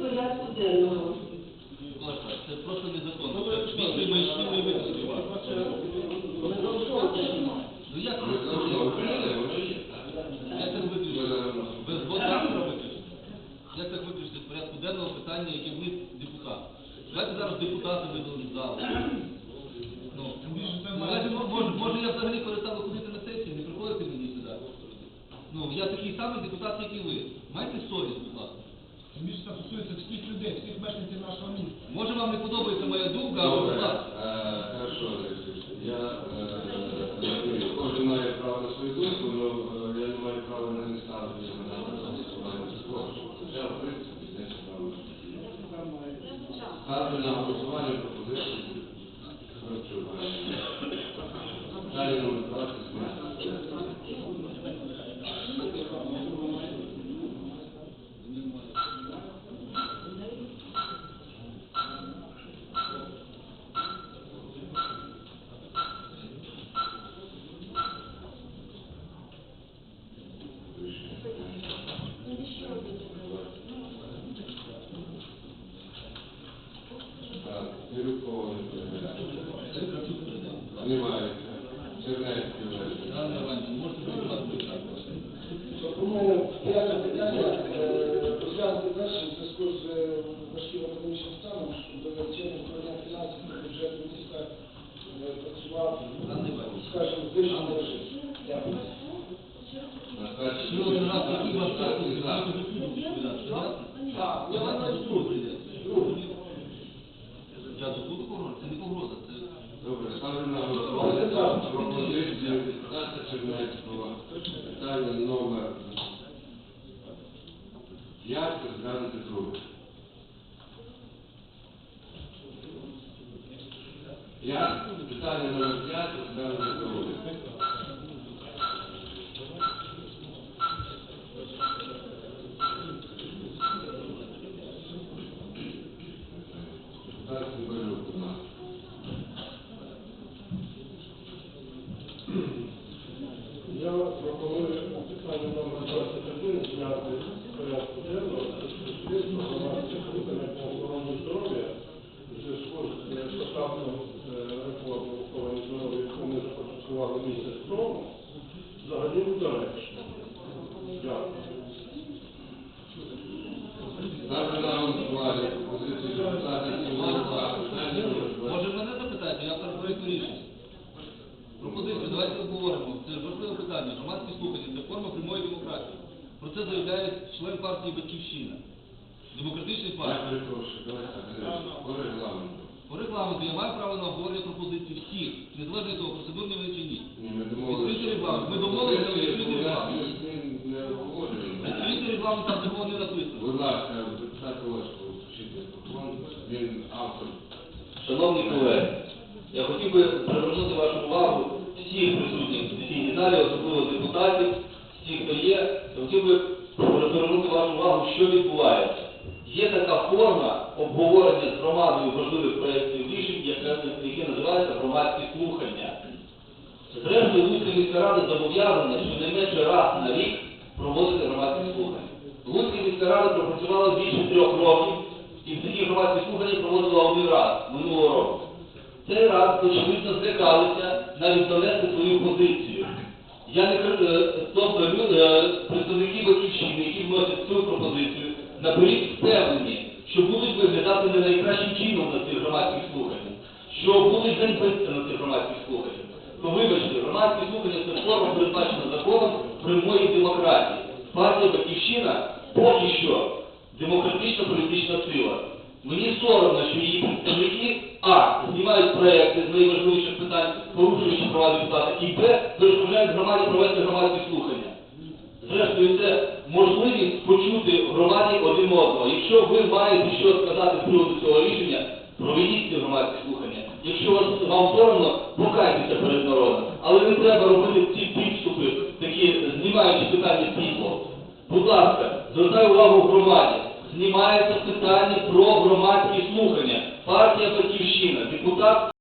порядку денного. Це просто незаконно. Ну як Ми. Як так виключити? Без завтра виключити? Як так виключити з порядку денного питання, яке вниз депутат? Давайте зараз депутати вийдуть з залу. Ну, давайте, може, може я взагалі перестану ходити на сесії, не приходити мені сюди. Ну, я такий самий депутат, як і ви. Майте совість, будь ласка. Це стосується всіх людей, всіх мешканців нашого міста. Може вам не подобається моя думка, але Добре, будь ласка. е, хорошо, Олексій. Я е, розумію, кожен має право на свою думку, але я не маю права на не ставити на голосування. Я, в принципі, не ставлю. Ставлю на голосування пропозицію. Кравчука. Далі номер 20. Передав. немає. Чернецький Питання номер 5 розглянути друге. Я питання номер 5 розглянути друге. Депутат Цимбалюк, будь ласка. Я пропоную питання номер 21 зняти з порядку денного суспільство громадських слухання по охороні здоров'я в зв'язку з е, штатною реформою охорони здоров'я, яку ми започаткували місяць тому, взагалі недоречно. Дякую. Ставлю на голосування пропозицію депутата Цимбалюка. Питання номер 20. Може мене запитати, я per проєкту рішення. Пропозицію, давайте обговоримо. Це важливе питання. Громадські слухання, це форма прямої демократії. Про це заявляє член партії Батьківщина. Демократичної Я партії. перепрошую, давайте так, по регламенту. По регламенту я маю право на обговорення пропозицій всіх, незалежно від того, процедурні вони чи ні. Ні, ми регламент. Ми домовилися, але відкритий регламент. не обговорюємо. Відкритий регламент там такого не написано. Будь ласка, депутат Олешко, включіть мікрофон. Він автор. Шановні колеги, я хотів би привернути вашу увагу всіх присутніх в сесійній залі, особливо депутатів, всіх, хто є, я хотів би привернути вашу увагу, що відбувається. Є така форма обговорення з громадою важливих проєктів рішень, яке називається громадські слухання. Зрештою, Луцька міська рада зобов'язана щонайменше раз на рік проводити громадські слухання. Луцька міська рада пропрацювала більше трьох років і в такі громадські слухання проводила один раз минулого року. Цей раз, очевидно, злякалися навіть донести свою позицію. Я не кр- е, тобто е, представники батьківщини, які вносять цю пропозицію, наперед впевнені, що будуть виглядати не найкращим чином на цих громадських слуханнях, що будуть ганьбитися на цих громадських слуханнях. То вибачте, громадські слухання це форма передбачена законом прямої демократії. Партія Батьківщина поки що демократична політична сила. Мені соромно, що її представники А. знімають проекти з найважливіших питань, порушуючи права депутата, і Б. перешкоджають громаді провести громадські слухання. Зрештою, це можливість почути громаді один одного. Якщо ви маєте що сказати з приводу цього рішення, проведіть ці громадські слухання. Якщо вас вам соромно, покайтеся перед народом. Але не треба робити ці підступи, такі знімаючи питання світло. Будь ласка, звертаю увагу громаді. Знімається питання про громадські слухання. Партія Батьківщина, депутат